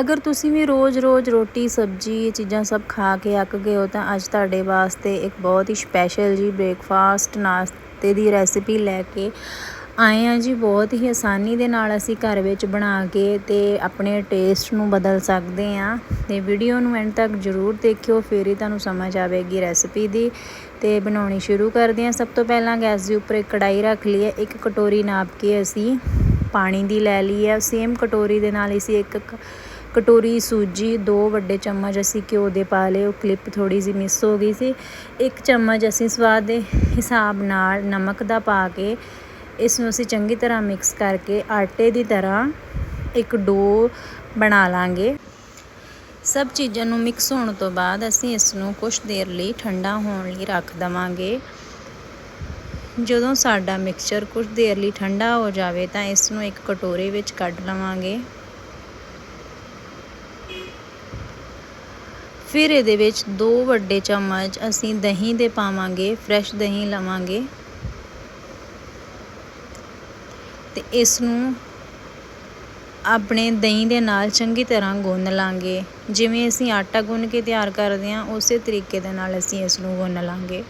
ਅਗਰ ਤੁਸੀਂ ਵੀ ਰੋਜ਼-ਰੋਜ਼ ਰੋਟੀ, ਸਬਜ਼ੀ ਇਹ ਚੀਜ਼ਾਂ ਸਭ ਖਾ ਕੇ ਅੱਕ ਗਏ ਹੋ ਤਾਂ ਅੱਜ ਤੁਹਾਡੇ ਵਾਸਤੇ ਇੱਕ ਬਹੁਤ ਹੀ ਸਪੈਸ਼ਲ ਜੀ ਬ੍ਰੇਕਫਾਸਟ ਨਾਸ਼ਤੇ ਦੀ ਰੈਸਿਪੀ ਲੈ ਕੇ ਆਏ ਆ ਜੀ। ਬਹੁਤ ਹੀ ਆਸਾਨੀ ਦੇ ਨਾਲ ਅਸੀਂ ਘਰ ਵਿੱਚ ਬਣਾ ਕੇ ਤੇ ਆਪਣੇ ਟੇਸਟ ਨੂੰ ਬਦਲ ਸਕਦੇ ਆ ਤੇ ਵੀਡੀਓ ਨੂੰ ਐਂਡ ਤੱਕ ਜ਼ਰੂਰ ਦੇਖਿਓ, ਫਿਰ ਹੀ ਤੁਹਾਨੂੰ ਸਮਝ ਆਵੇਗੀ ਰੈਸਿਪੀ ਦੀ। ਤੇ ਬਣਾਉਣੀ ਸ਼ੁਰੂ ਕਰਦੇ ਆ ਸਭ ਤੋਂ ਪਹਿਲਾਂ ਗੈਸ ਦੇ ਉੱਪਰ ਇੱਕ ਕੜਾਈ ਰੱਖ ਲਈ ਹੈ ਇੱਕ ਕਟੋਰੀ ਨਾਪ ਕੇ ਅਸੀਂ ਪਾਣੀ ਦੀ ਲੈ ਲਈ ਹੈ। ਸੇਮ ਕਟੋਰੀ ਦੇ ਨਾਲ ਅਸੀਂ ਇੱਕ ਕਟੋਰੀ, ਸੂਜੀ, ਦੋ ਵੱਡੇ ਚਮਚ ਅਸੀਂ ਘਿਓ ਦੇ ਪਾ ਲਏ। ਉਹ ਕਲਿੱਪ ਥੋੜੀ ਜਿਹੀ ਮਿਸ ਹੋ ਗਈ ਸੀ। ਇੱਕ ਚਮਚ ਅਸੀਂ ਸਵਾਦ ਦੇ ਹਿਸਾਬ ਨਾਲ ਨਮਕ ਦਾ ਪਾ ਕੇ ਇਸ ਨੂੰ ਅਸੀਂ ਚੰਗੀ ਤਰ੍ਹਾਂ ਮਿਕਸ ਕਰਕੇ ਆਟੇ ਦੀ ਤਰ੍ਹਾਂ ਇੱਕ ਡੋ ਬਣਾ ਲਾਂਗੇ। ਸਭ ਚੀਜ਼ਾਂ ਨੂੰ ਮਿਕਸ ਹੋਣ ਤੋਂ ਬਾਅਦ ਅਸੀਂ ਇਸ ਨੂੰ ਕੁਝ ਦੇਰ ਲਈ ਠੰਡਾ ਹੋਣ ਲਈ ਰੱਖ ਦਵਾਂਗੇ। ਜਦੋਂ ਸਾਡਾ ਮਿਕਸਚਰ ਕੁਝ ਦੇਰ ਲਈ ਠੰਡਾ ਹੋ ਜਾਵੇ ਤਾਂ ਇਸ ਨੂੰ ਇੱਕ ਕਟੋਰੇ ਵਿੱਚ ਕੱਢ ਲਵਾਂਗੇ। ਫਿਰ ਇਹਦੇ ਵਿੱਚ ਦੋ ਵੱਡੇ ਚਮਚ ਅਸੀਂ ਦਹੀਂ ਦੇ ਪਾਵਾਂਗੇ ਫਰੈਸ਼ ਦਹੀਂ ਲਵਾਂਗੇ। ਤੇ ਇਸ ਨੂੰ ਆਪਣੇ ਦਹੀਂ ਦੇ ਨਾਲ ਚੰਗੀ ਤਰ੍ਹਾਂ ਗੁੰਨ ਲਾਂਗੇ। ਜਿਵੇਂ ਅਸੀਂ ਆਟਾ ਗੁੰਨ ਕੇ ਤਿਆਰ ਕਰਦੇ ਹਾਂ, ਉਸੇ ਤਰੀਕੇ ਦੇ ਨਾਲ ਅਸੀਂ ਇਸ ਨੂੰ ਗੁੰਨ ਲਾਂਗੇ।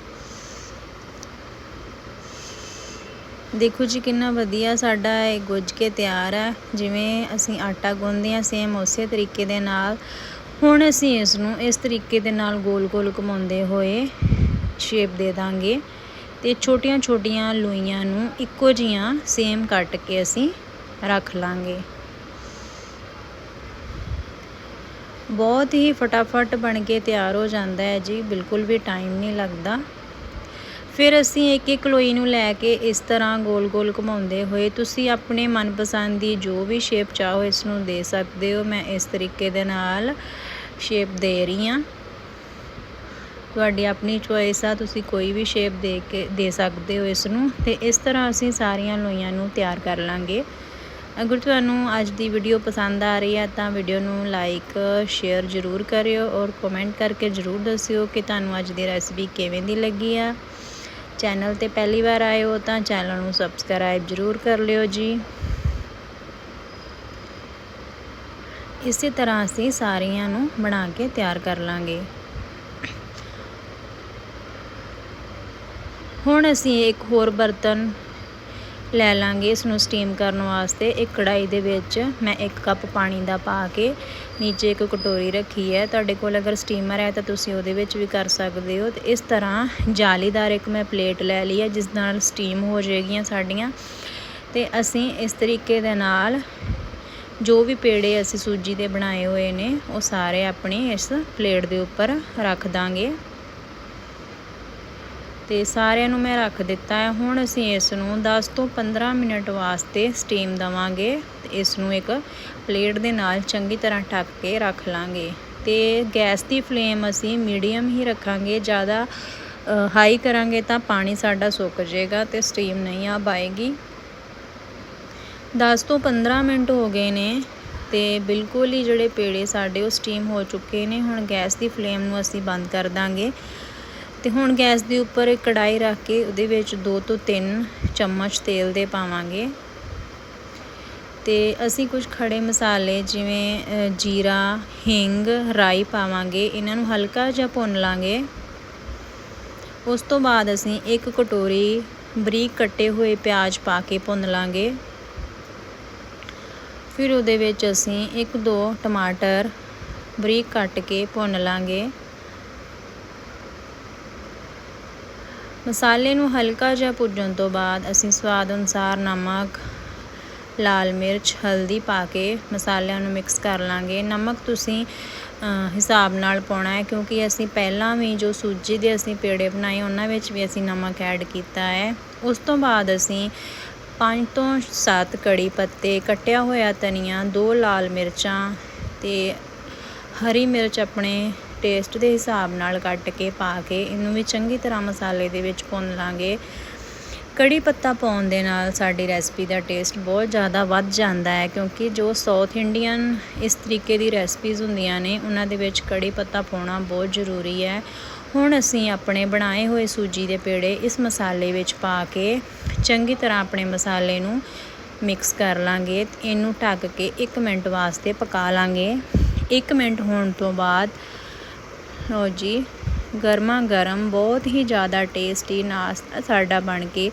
ਦੇਖੋ ਜੀ, ਕਿੰਨਾ ਵਧੀਆ ਸਾਡਾ ਇਹ ਗੁੱਜ ਕੇ ਤਿਆਰ ਹੈ। ਜਿਵੇਂ ਅਸੀਂ ਆਟਾ ਗੁੰਨਦੇ ਹਾਂ ਸੇਮ ਉਸੇ ਤਰੀਕੇ ਦੇ ਨਾਲ। ਹੁਣ ਅਸੀਂ ਇਸ ਨੂੰ ਇਸ ਤਰੀਕੇ ਦੇ ਨਾਲ ਗੋਲ-ਗੋਲ ਘੁਮਾਉਂਦੇ ਹੋਏ ਸ਼ੇਪ ਦੇ ਦਾਂਗੇ ਤੇ ਛੋਟੀਆਂ-ਛੋਟੀਆਂ ਲੋਈਆਂ ਨੂੰ ਇੱਕੋ ਜੀਆਂ ਸੇਮ ਕੱਟ ਕੇ ਅਸੀਂ ਰੱਖ ਲਾਂਗੇ। ਬਹੁਤ ਹੀ ਫਟਾਫਟ ਬਣ ਕੇ ਤਿਆਰ ਹੋ ਜਾਂਦਾ ਹੈ ਜੀ, ਬਿਲਕੁਲ ਵੀ ਟਾਈਮ ਨਹੀਂ ਲੱਗਦਾ। ਫਿਰ ਅਸੀਂ ਇੱਕ ਇੱਕ ਲੋਈ ਨੂੰ ਲੈ ਕੇ ਇਸ ਤਰ੍ਹਾਂ ਗੋਲ-ਗੋਲ ਘੁਮਾਉਂਦੇ ਹੋਏ, ਤੁਸੀਂ ਆਪਣੇ ਮਨਪਸੰਦ ਦੀ ਜੋ ਵੀ ਸ਼ੇਪ ਚਾਹੋ ਇਸ ਨੂੰ ਦੇ ਸਕਦੇ ਹੋ। ਮੈਂ ਇਸ ਤਰੀਕੇ ਦੇ ਨਾਲ ਸ਼ੇਪ ਦੇ ਰਹੀ ਹਾਂ। ਤੁਹਾਡੀ ਆਪਣੀ ਚੋਇਸ ਆ, ਤੁਸੀਂ ਕੋਈ ਵੀ ਸ਼ੇਪ ਦੇ ਕੇ, ਦੇ ਸਕਦੇ ਹੋ ਇਸ ਨੂੰ। ਤੇ ਇਸ ਤਰ੍ਹਾਂ ਅਸੀਂ ਸਾਰੀਆਂ ਲੋਈਆਂ ਨੂੰ ਤਿਆਰ ਕਰ ਲਾਂਗੇ। ਅਗਰ ਤੁਹਾਨੂੰ ਅੱਜ ਦੀ ਵੀਡੀਓ ਪਸੰਦ ਆ ਰਹੀ ਹੈ ਤਾਂ ਵੀਡੀਓ ਨੂੰ ਲਾਈਕ ਸ਼ੇਅਰ ਜ਼ਰੂਰ ਕਰਿਓ ਔਰ ਕਮੈਂਟ ਕਰਕੇ ਜ਼ਰੂਰ ਦੱਸਿਓ ਕਿ ਤੁਹਾਨੂੰ ਅੱਜ ਦੀ ਰੈਸਪੀ ਕਿਵੇਂ ਦੀ ਲੱਗੀ ਆ। ਚੈਨਲ ਤੇ ਪਹਿਲੀ ਵਾਰ ਆਏ ਹੋ ਤਾਂ ਚੈਨਲ ਨੂੰ ਸਬਸਕ੍ਰਾਈਬ ਜ਼ਰੂਰ ਕਰ ਲਿਓ ਜੀ। ਇਸੇ ਤਰ੍ਹਾਂ ਅਸੀਂ ਸਾਰੀਆਂ ਨੂੰ ਬਣਾ ਕੇ ਤਿਆਰ ਕਰ ਲਾਂਗੇ। ਹੁਣ ਅਸੀਂ ਇੱਕ ਹੋਰ ਬਰਤਨ ਲੈ ਲਾਂਗੇ ਇਸ ਨੂੰ ਸਟੀਮ ਕਰਨ ਵਾਸਤੇ। ਇੱਕ ਕੜਾਈ ਦੇ ਵਿੱਚ ਮੈਂ 1 ਕੱਪ ਪਾਣੀ ਦਾ ਪਾ ਕੇ ਨੀਚੇ ਇੱਕ ਕਟੋਰੀ ਰੱਖੀ ਹੈ। ਤੁਹਾਡੇ ਕੋਲ ਅਗਰ ਸਟੀਮਰ ਹੈ ਤਾਂ ਤੁਸੀਂ ਉਹਦੇ ਵਿੱਚ ਵੀ ਕਰ ਸਕਦੇ ਹੋ। ਤੇ ਇਸ ਤਰ੍ਹਾਂ ਜਾਲੀਦਾਰ ਇੱਕ ਮੈਂ ਪਲੇਟ ਲੈ ਲਈ ਹੈ, ਜਿਸ ਨਾਲ ਸਟੀਮ ਹੋ ਜਾਏਗੀਆਂ ਸਾਡੀਆਂ। ਤੇ ਅਸੀਂ ਇਸ ਤਰੀਕੇ ਦੇ ਨਾਲ ਜੋ ਵੀ ਪੇੜੇ ਅਸੀਂ ਸੂਜੀ ਦੇ ਬਣਾਏ ਹੋਏ ਨੇ, ਉਹ ਸਾਰੇ ਆਪਣੇ ਇਸ ਪਲੇਟ ਦੇ ਉੱਪਰ ਰੱਖ ਦਾਂਗੇ। ਤੇ ਸਾਰਿਆਂ ਨੂੰ ਮੈਂ ਰੱਖ ਦਿੱਤਾ ਹੈ। ਹੁਣ ਅਸੀਂ ਇਸ ਨੂੰ 10 ਤੋਂ 15 ਮਿੰਟ ਵਾਸਤੇ ਸਟੀਮ ਦਵਾਂਗੇ ਤੇ ਇਸ ਨੂੰ ਇੱਕ ਪਲੇਟ ਦੇ ਨਾਲ ਚੰਗੀ ਤਰ੍ਹਾਂ ਢੱਕ ਕੇ ਰੱਖ ਲਾਂਗੇ। ਤੇ ਗੈਸ ਦੀ ਫਲੇਮ ਅਸੀਂ ਮੀਡੀਅਮ ਹੀ ਰੱਖਾਂਗੇ। ਜ਼ਿਆਦਾ ਹਾਈ ਕਰਾਂਗੇ ਤਾਂ ਪਾਣੀ ਸਾਡਾ ਸੁੱਕ ਜਾਏਗਾ ਤੇ ਸਟੀਮ ਨਹੀਂ ਆ ਪਾਏਗੀ। 10 ਤੋਂ 15 ਮਿੰਟ ਹੋ ਗਏ ਨੇ ਤੇ ਬਿਲਕੁਲ ਹੀ ਜਿਹੜੇ ਪੇੜੇ ਸਾਡੇ ਉਹ ਸਟੀਮ ਹੋ ਚੁੱਕੇ ਨੇ। ਹੁਣ ਗੈਸ ਦੀ ਫਲੇਮ ਨੂੰ ਅਸੀਂ ਬੰਦ ਕਰ ਦਾਂਗੇ। ਤੇ ਹੁਣ ਗੈਸ ਦੇ ਉੱਪਰ ਇੱਕ ਕੜਾਈ ਰੱਖ ਕੇ ਉਹਦੇ ਵਿੱਚ 2 ਤੋਂ 3 ਚਮਚ ਤੇਲ ਦੇ ਪਾਵਾਂਗੇ। ਤੇ ਅਸੀਂ ਕੁਝ ਖੜੇ ਮਸਾਲੇ ਜਿਵੇਂ ਜੀਰਾ, ਹਿੰਗ, ਰਾਈ ਪਾਵਾਂਗੇ। ਇਹਨਾਂ ਨੂੰ ਹਲਕਾ ਜਿਹਾ ਭੁੰਨ ਲਾਂਗੇ। ਉਸ ਤੋਂ ਬਾਅਦ ਅਸੀਂ ਇੱਕ ਕਟੋਰੀ ਬਰੀਕ ਕੱਟੇ ਹੋਏ ਪਿਆਜ਼ ਪਾ ਕੇ ਭੁੰਨ ਲਾਂਗੇ। ਫਿਰ ਉਹਦੇ ਵਿੱਚ ਅਸੀਂ ਇੱਕ ਦੋ ਟਮਾਟਰ ਬਰੀਕ ਕੱਟ ਕੇ ਭੁੰਨ ਲਾਂਗੇ। ਮਸਾਲੇ ਨੂੰ ਹਲਕਾ ਜਿਹਾ ਭੁੱਜਣ ਤੋਂ ਬਾਅਦ ਅਸੀਂ ਸਵਾਦ ਅਨੁਸਾਰ ਨਮਕ, ਲਾਲ ਮਿਰਚ, ਹਲਦੀ ਪਾ ਕੇ ਮਸਾਲਿਆਂ ਨੂੰ ਮਿਕਸ ਕਰ ਲਾਂਗੇ। ਨਮਕ ਤੁਸੀਂ ਹਿਸਾਬ ਨਾਲ ਪਾਉਣਾ ਹੈ ਕਿਉਂਕਿ ਅਸੀਂ ਪਹਿਲਾਂ ਵੀ ਜੋ ਸੂਜੀ ਦੇ ਅਸੀਂ ਪੇੜੇ ਬਣਾਏ, ਉਹਨਾਂ ਵਿੱਚ ਵੀ ਅਸੀਂ ਨਮਕ ਐਡ ਕੀਤਾ ਹੈ। ਉਸ ਤੋਂ ਬਾਅਦ ਅਸੀਂ ਪੰਜ ਤੋਂ 7 ਕੜੀ ਪੱਤੇ, ਕੱਟਿਆ ਹੋਇਆ ਧਨੀਆ, ਦੋ ਲਾਲ ਮਿਰਚਾਂ ਤੇ ਹਰੀ ਮਿਰਚ ਆਪਣੇ ਟੇਸਟ ਦੇ ਹਿਸਾਬ ਨਾਲ ਕੱਟ ਕੇ ਪਾ ਕੇ ਇਹਨੂੰ ਵੀ ਚੰਗੀ ਤਰ੍ਹਾਂ ਮਸਾਲੇ ਦੇ ਵਿੱਚ ਭੁੰਨ ਲਾਂਗੇ। ਕੜੀ ਪੱਤਾ ਪਾਉਣ ਦੇ ਨਾਲ ਸਾਡੀ ਰੈਸਪੀ ਦਾ ਟੇਸਟ ਬਹੁਤ ਜ਼ਿਆਦਾ ਵੱਧ ਜਾਂਦਾ ਹੈ ਕਿਉਂਕਿ ਜੋ ਸਾਊਥ ਇੰਡੀਅਨ ਇਸ ਤਰੀਕੇ ਦੀ ਰੈਸਪੀਜ਼ ਹੁੰਦੀਆਂ ਨੇ, ਉਹਨਾਂ ਦੇ ਵਿੱਚ ਕੜੀ ਪੱਤਾ ਪਾਉਣਾ ਬਹੁਤ ਜ਼ਰੂਰੀ ਹੈ। ਹੁਣ ਅਸੀਂ ਆਪਣੇ ਬਣਾਏ ਹੋਏ ਸੂਜੀ ਦੇ ਪੇੜੇ ਇਸ ਮਸਾਲੇ ਵਿੱਚ ਪਾ ਕੇ ਚੰਗੀ ਤਰ੍ਹਾਂ ਆਪਣੇ ਮਸਾਲੇ ਨੂੰ ਮਿਕਸ ਕਰ ਲਾਂਗੇ। ਇਹਨੂੰ ਢੱਕ ਕੇ 1 ਮਿੰਟ ਵਾਸਤੇ ਪਕਾ ਲਾਂਗੇ। 1 ਮਿੰਟ ਹੋਣ ਤੋਂ ਬਾਅਦ ਲਓ ਜੀ ਗਰਮਾ ਗਰਮ ਬਹੁਤ ਹੀ ਜ਼ਿਆਦਾ ਟੇਸਟੀ ਨਾਸ਼ਤਾ ਸਾਡਾ ਬਣ ਕੇ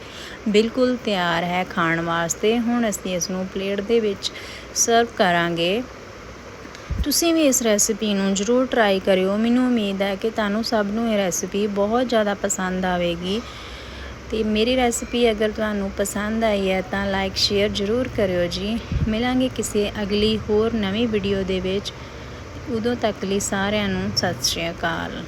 ਬਿਲਕੁਲ ਤਿਆਰ ਹੈ ਖਾਣ ਵਾਸਤੇ। ਹੁਣ ਅਸੀਂ ਇਸ ਨੂੰ ਪਲੇਟ ਦੇ ਵਿੱਚ ਸਰਵ ਕਰਾਂਗੇ। ਤੁਸੀਂ ਵੀ ਇਸ ਰੈਸਿਪੀ ਨੂੰ ਜ਼ਰੂਰ ਟਰਾਈ ਕਰਿਓ। ਮੈਨੂੰ ਉਮੀਦ ਹੈ ਕਿ ਤੁਹਾਨੂੰ ਸਭ ਨੂੰ ਇਹ ਰੈਸਿਪੀ ਬਹੁਤ ਜ਼ਿਆਦਾ ਪਸੰਦ ਆਵੇਗੀ। ਤੇ ਮੇਰੀ ਰੈਸਿਪੀ ਅਗਰ ਤੁਹਾਨੂੰ ਪਸੰਦ ਆਈ ਹੈ ਤਾਂ ਲਾਈਕ ਸ਼ੇਅਰ ਜ਼ਰੂਰ ਕਰਿਓ ਜੀ। ਮਿਲਾਂਗੇ ਕਿਸੇ ਅਗਲੀ ਹੋਰ ਨਵੀਂ ਵੀਡੀਓ ਦੇ ਵਿੱਚ। ਉਦੋਂ ਤੱਕ ਲਈ ਸਾਰਿਆਂ ਨੂੰ ਸਤਿ ਸ਼੍ਰੀ ਅਕਾਲ।